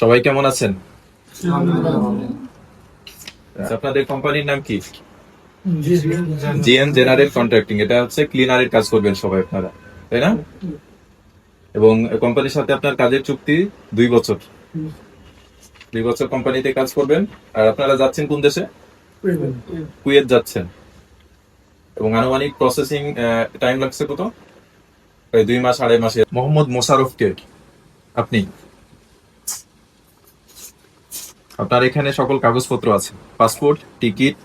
সবাই কেমন আছেন? আচ্ছা, আপনাদের কোম্পানির নাম কি? জিএন জেনারেল কন্ট্রাক্টিং এটা হচ্ছে ক্লিনারের কাজ করবেন সবাই আপনারা তাই না? এবং কোম্পানির সাথে আপনার কাজের চুক্তি দুই বছর। দুই বছর কোম্পানিতে কাজ করবেন আর আপনারা যাচ্ছেন কোন দেশে? কুয়েত যাচ্ছেন। এবং আনুমানিক প্রসেসিং টাইম লাগছে কত? দুই মাস আড়াই মাসে। মোহাম্মদ মোশারফকে আপনি আপনার এখানে সকল কাগজপত্র আছে। Passport ticket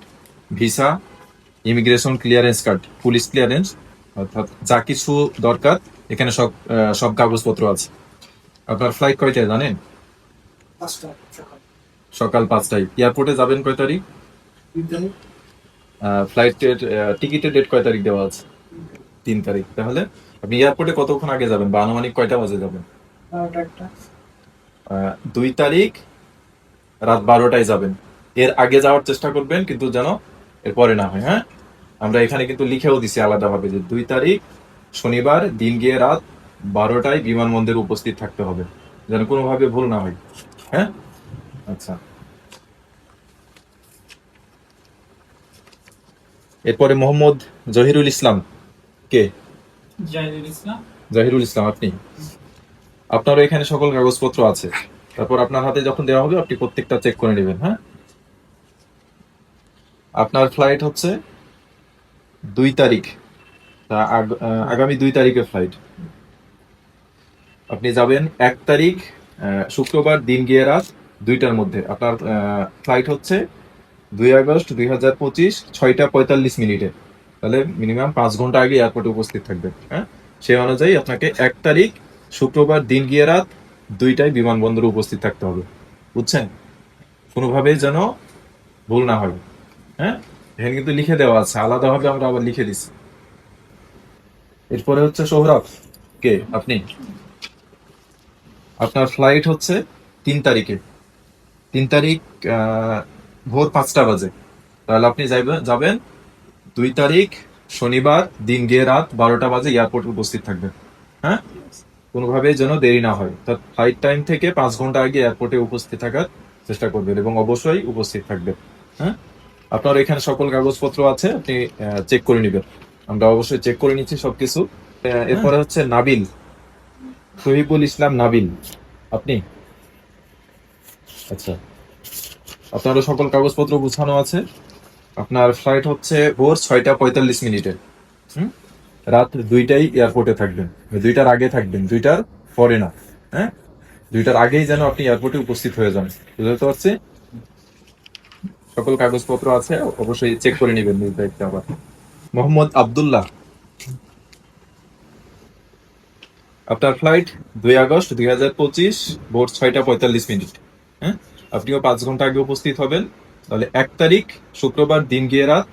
visa immigration clearance card police clearance অর্থাৎ যা কিছু দরকার এখানে সব সব কাগজপত্র আছে। আপনার ফ্লাইট কয়টায় জানেন? সকাল। পাঁচটায়। এয়ারপোর্টে যাবেন কয় তারিখ? ফ্লাইটের টিকিটের ডেট কয় তারিখ দেওয়া আছে? তিন তারিখ। তাহলে আপনি এয়ারপোর্টে কতক্ষণ আগে যাবেন? বা আনুমানিক কয়টা বাজে যাবেন? দুই তারিখ রাত বারোটায় যাবেন। এর আগে যাওয়ার চেষ্টা করবেন কিন্তু যেন এর পরে না হয় হ্যাঁ? আমরা এখানে কিন্তু লিখেও দিছি আলাদাভাবে যে দুই তারিখ শনিবার দিন গিয়ে রাত বারোটায় বিমানবন্দরে উপস্থিত থাকতে হবে যেন কোনোভাবে ভুল না হয় হ্যাঁ? আচ্ছা। এরপরে মোহাম্মদ জহিরুল ইসলাম কে? জাহিরুল ইসলাম। আপনি? আপনারও এখানে সকল কাগজপত্র আছে। তারপর আপনার হাতে যখন দেওয়া হবে, আপনি প্রত্যেকটা চেক করে নেবেন হ্যাঁ? আপনার ফ্লাইট হচ্ছে দুই তারিখ আগামী দুই তারিখের ফ্লাইট আপনি যাবেন এক তারিখ শুক্রবার, দিন গিয়ে রাত দুইটার মধ্যে। আপনার ফ্লাইট হচ্ছে দুই আগস্ট দুই হাজার পঁচিশ, ছয়টা পঁয়তাল্লিশ মিনিটে। তাহলে মিনিমাম পাঁচ ঘণ্টা আগে এয়ারপোর্টে উপস্থিত থাকবেন হ্যাঁ? সেই অনুযায়ী আপনাকে এক তারিখ, শুক্রবার, দিন গিয়ে রাত দুইটায় বিমানবন্দরে উপস্থিত থাকতে হবে। বুঝছেন? কোনোভাবেই যেন ভুল না হয়। হ্যাঁ? এখানে কিন্তু লিখে দেওয়া আছে। আলাদাভাবে আমরা আবার লিখে দিচ্ছি এরপরে হচ্ছে সোহরাব। কে? আপনি। আপনার ফ্লাইট হচ্ছে তিন তারিখে। তিন তারিখ ভোর পাঁচটা বাজে। তাহলে আপনি যাবেন দুই তারিখ, শনিবার দিন গিয়ে রাত বারোটা বাজে এয়ারপোর্টে উপস্থিত থাকবেন। হ্যাঁ? কোনোভাবেই যেন দেরি না হয়। তার ফ্লাইট টাইম থেকে পাঁচ ঘণ্টা আগে এয়ারপোর্টে উপস্থিত থাকার চেষ্টা করবেন এবং অবশ্যই উপস্থিত থাকবেন। হ্যাঁ? আপনার এখানে সকল কাগজপত্র আছে আপনি চেক করে নেবেন। আমরা অবশ্যই চেক করে নিচ্ছি সবকিছু। এরপরে হচ্ছে নাবিল। শহীবুল ইসলাম নাবিল। আপনি? আচ্ছা। আপনারও সকল কাগজপত্র গুছানো আছে। আপনার ফ্লাইট হচ্ছে ভোর ছয়টা পঁয়তাল্লিশ মিনিটে। হুম? রাত দুইটাই এয়ারপোর্টে থাকবেন। দুইটার আগে থাকবেন, দুইটার পরে না হ্যাঁ? দুইটার আগেই যেন আপনি এয়ারপোর্টে উপস্থিত হয়ে যান। বুঝতে পারছি? সকল কাগজপত্র আছে, অবশ্যই চেক করে নেবেন আবার। মোহাম্মদ আব্দুল্লাহ। আপনার ফ্লাইট দুই আগস্ট দুই হাজার পঁচিশ, ভোর ছয়টা পঁয়তাল্লিশ মিনিট হ্যাঁ? আপনিও পাঁচ ঘণ্টা আগে উপস্থিত হবেন। তাহলে এক তারিখ, শুক্রবার দিন গিয়ে রাত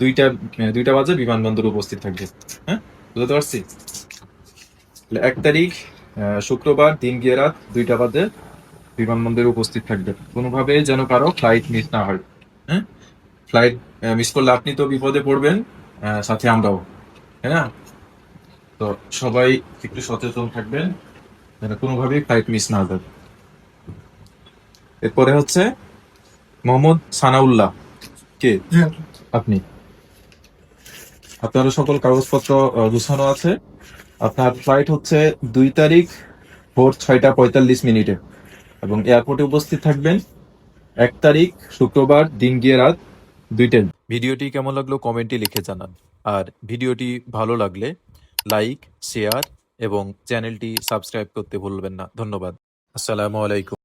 দুইটা দুইটা বাজে, বিমানবন্দরে উপস্থিত থাকবে। হ্যাঁ? বুঝতে পারছি? এক তারিখ শুক্রবার, দিন গিয়ে রাত দুইটা বাজে, বিমানবন্দরে উপস্থিত থাকবে। কোনোভাবে যেন কারও ফ্লাইট মিস না হয়। হ্যাঁ? ফ্লাইট মিস করলে আপনি তো বিপদে পড়বেন সাথে আমরাও। হ্যাঁ না? তো সবাই একটু সচেতন থাকবেন, যেন কোনোভাবেই ফ্লাইট মিস না যায় এরপরে হচ্ছে মোহাম্মদ সানাউল্লাহ। কে? আপনি। আপনারও সকল কাগজপত্র গুছানো আছে। আপনার ফ্লাইট হচ্ছে দুই তারিখ ভোর ছয়টা পঁয়তাল্লিশ মিনিটে। এবং এয়ারপোর্টে উপস্থিত থাকবেন এক তারিখ শুক্রবার, দিন গিয়ে রাত দুইটায় ভিডিওটি কেমন লাগল কমেন্টে লিখে জানান। আর ভিডিওটি ভালো লাগলে লাইক শেয়ার এবং চ্যানেলটি সাবস্ক্রাইব করতে ভুলবেন না। ধন্যবাদ। আসসালামু আলাইকুম।